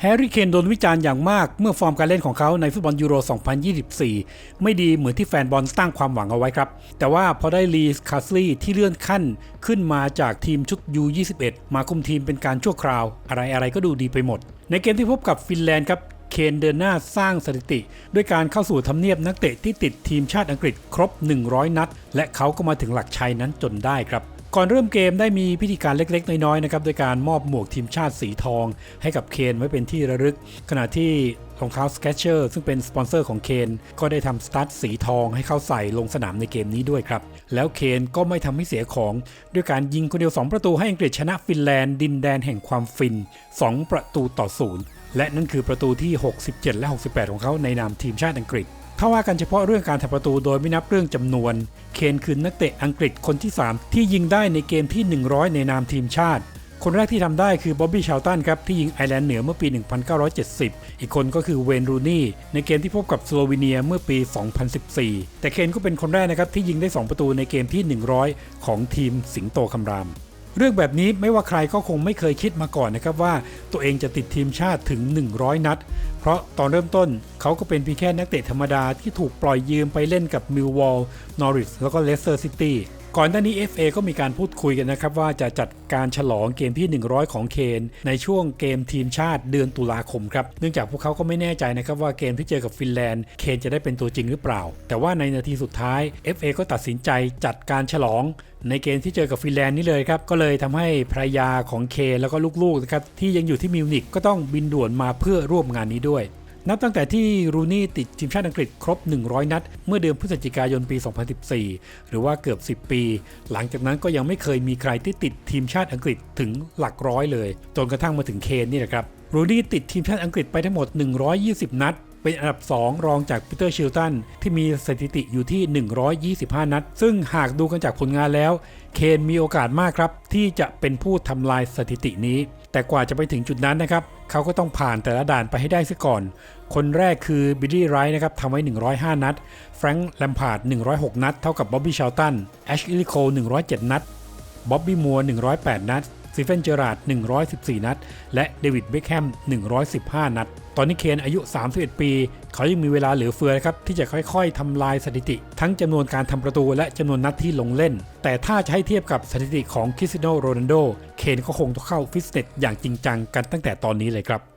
แฮร์รี่เคนโดนวิจารณ์อย่างมากเมื่อฟอร์มการเล่นของเขาในฟุตบอลยูโร 2024 ไม่ดีเหมือนที่แฟนบอลตั้งความหวังเอาไว้ครับ แต่ว่าพอได้ลีสคาสลีย์ที่เลื่อนขั้นขึ้นมาจากทีมชุด U21 มาคุมทีมเป็นการชั่วคราว อะไรอะไรก็ดูดีไปหมด ในเกมที่พบกับฟินแลนด์ครับเคนเดินหน้าสร้างสถิติ ด้วยการเข้าสู่ทำเนียบนักเตะที่ติดทีมชาติอังกฤษครบ 100 นัด และเขาก็มาถึงหลักชัยนั้นจนได้ครับ ก่อนเริ่มเกมได้มีพิธีการเล็กๆ น้อยๆนะครับโดยการมอบหมวกทีมชาติสีทอง ให้กับเคนไว้เป็นที่ระลึก ขณะที่รองเท้าสเก c เชอร์ซึ่งเป็นสปอนเซอร์ของเคนก็ได้ทำสตั๊ดสีทองให้เขาใส่ลงสนามในเกมนี้ด้วยครับ แล้วเคนก็ไม่ทำให้เสียของ ด้วยการยิงคนเดียว 2 ประตูให้อังกฤษชนะฟินแลนด์ดินแดนแห่งความฟิน 2 ประตูต่อศูนย์และนั่นคือประตูที่ 67 และ 68 ของเขาในนามทีมชาติอังกฤษ ถ้าว่ากันเฉพาะเรื่องการทำประตูโดยไม่นับเรื่องจำนวน เคนคือนักเตะอังกฤษคนที่ 3 ที่ยิงได้ในเกมที่ 100 ในนามทีมชาติ คนแรกที่ทำได้คือบ๊อบบี้ชาวตันครับที่ยิงไอร์แลนด์เหนือเมื่อปี 1970 อีกคนก็คือเวนรูนี่ในเกมที่พบกับสโลวีเนียเมื่อปี 2014 แต่เคนก็เป็นคนแรกนะครับที่ยิงได้ 2 ประตูในเกมที่ 100 ของทีมสิงโตคำราม เรื่องแบบนี้ไม่ว่าใครก็คงไม่เคยคิดมาก่อนนะครับว่าตัวเองจะติดทีมชาติถึง 100 นัด เพราะตอนเริ่มต้นเขาก็เป็นเพียงแค่นักเตะธรรมดาที่ถูกปล่อยยืมไปเล่นกับมิลวอลนอริสแล้วก็เลสเตอร์ซิตี้ ก่อนหน้านี้ FA ก็มีการพูดคุยกันนะครับ ว่าจะจัดการฉลองเกมที่ 100 ของเคนในช่วงเกมทีมชาติเดือนตุลาคมครับ เนื่องจากพวกเขาก็ไม่แน่ใจนะครับว่าเกมที่เจอกับฟินแลนด์เคนจะได้เป็นตัวจริงหรือเปล่า แต่ว่าในนาทีสุดท้าย FA ก็ตัดสินใจจัดการฉลองในเกมที่เจอกับฟินแลนด์นี่เลยครับ ก็เลยทำให้ภรรยาของเคนแล้วก็ลูกๆนะครับที่ยังอยู่ที่มิวนิกก็ต้องบินด่วนมาเพื่อร่วมงานนี้ด้วย นับตั้งแต่ที่รูนี่ติดทีมชาติอังกฤษครบ 100 นัด เมื่อเดือนพฤศจิกายนปี 2014 หรือว่าเกือบ 10 ปี หลังจากนั้นก็ยังไม่เคยมีใครที่ติดทีมชาติอังกฤษถึงหลักร้อยเลย จนกระทั่งมาถึงเคนนี่แหละครับรูนี่ติดทีมชาติอังกฤษไปทั้งหมด 120 นัด เป็นอันดับ 2 รองจากปีเตอร์ชิลตันที่มีสถิติอยู่ที่ 125 นัด ซึ่งหากดูกันจากผลงานแล้ว เคนมีโอกาสมากครับ ที่จะเป็นผู้ทำลายสถิตินี้ แต่กว่าจะไปถึงจุดนั้นนะครับ เขาก็ต้องผ่านแต่ละด่านไปให้ได้ซะก่อน คนแรกคือบิลลี่ไรท์นะครับทำไว้ 105 นัด แฟรงค์แลมพาร์ด 106 นัด เท่ากับบ๊อบบี้ชาลตันแอชลีย์โคล107 นัดบ๊อบบี้มัวร์108 นัดซีเฟนเจอราร์ด114 นัด และเดวิดเบคแฮม 115 นัด ตอนนี้เคนอายุ 31 ปี เขายังมีเวลาเหลือเฟือนะครับที่จะค่อยๆทำลายสถิติ ทั้งจำนวนการทำประตูและจำนวนนัดที่ลงเล่น แต่ถ้าจะให้เทียบกับสถิติของคริสติโนโรนัลโด เคนก็คงต้องเข้าฟิตเนสอย่างจริงจังกันตั้งแต่ตอนนี้เลยครับ